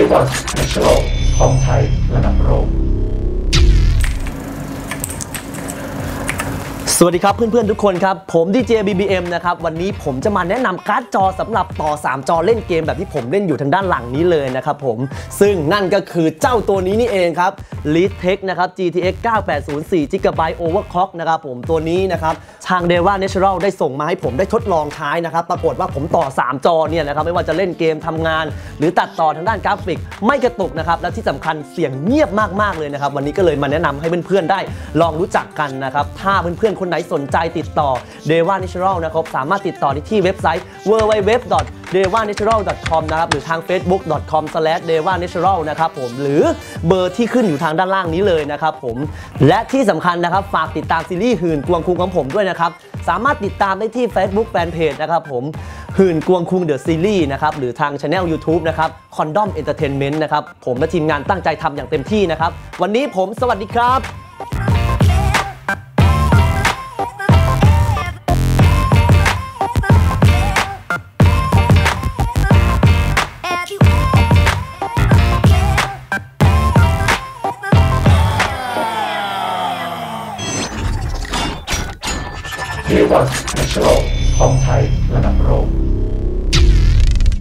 ีวัตเนชั่นแนลของไทยระดับโลก สวัสดีครับเพื่อนๆทุกคนครับ ผมดีเจ BBM นะครับ วันนี้ผมจะมาแนะนำการ์ดจอสำหรับต่อ 3 จอเล่นเกมแบบที่ผมเล่นอยู่ทางด้านหลังนี้เลยนะครับผมซึ่งนั่นก็คือเจ้าตัวนี้นี่เองครับ l e a d t e c h นะครับ GTX 9804 GB Overclock นะครับผมตัวนี้นะครับ ทาง Deva Natural ได้ส่งมาให้ผมได้ทดลองใช้นะครับ ปรากฏว่าผมต่อ 3 จอเนี่ยนะครับไม่ว่าจะเล่นเกมทำงาน หรือตัดต่อทางด้านกราฟิก ไม่กระตุกนะครับและที่สำคัญเสียงเงียบมากๆเลยนะครับวันนี้ก็เลยมาแนะนำให้เพื่อนๆได้ลองรู้จักกันนะครับถ้าเพื่อนๆคนไหนสนใจติดต่อ Deva Natural นะครับสามารถติดต่อได้ที่เว็บไซต์ www.devanatural.com นะครับหรือทาง facebook.com/devanatural นะครับผมหรือเบอร์ที่ขึ้นอยู่ทางด้านล่างนี้เลยนะครับผมและที่สำคัญนะครับฝากติดตามซีรีส์หื่นกวงคุงของผมด้วยนะครับสามารถติดตามได้ที่ Facebook Fanpage นะครับผมหื่นกวงคุงเดอะซีรีส์นะครับหรือทางช anel YouTube นะครับคอนดอมเอนเตอร์เทนเมนต์นะครับผมและทีมงานตั้งใจทำอย่างเต็มที่นะครับวันนี้ผมสวัสดีครับ ทวัตเนชั่นแนลคองไทยระดับโลก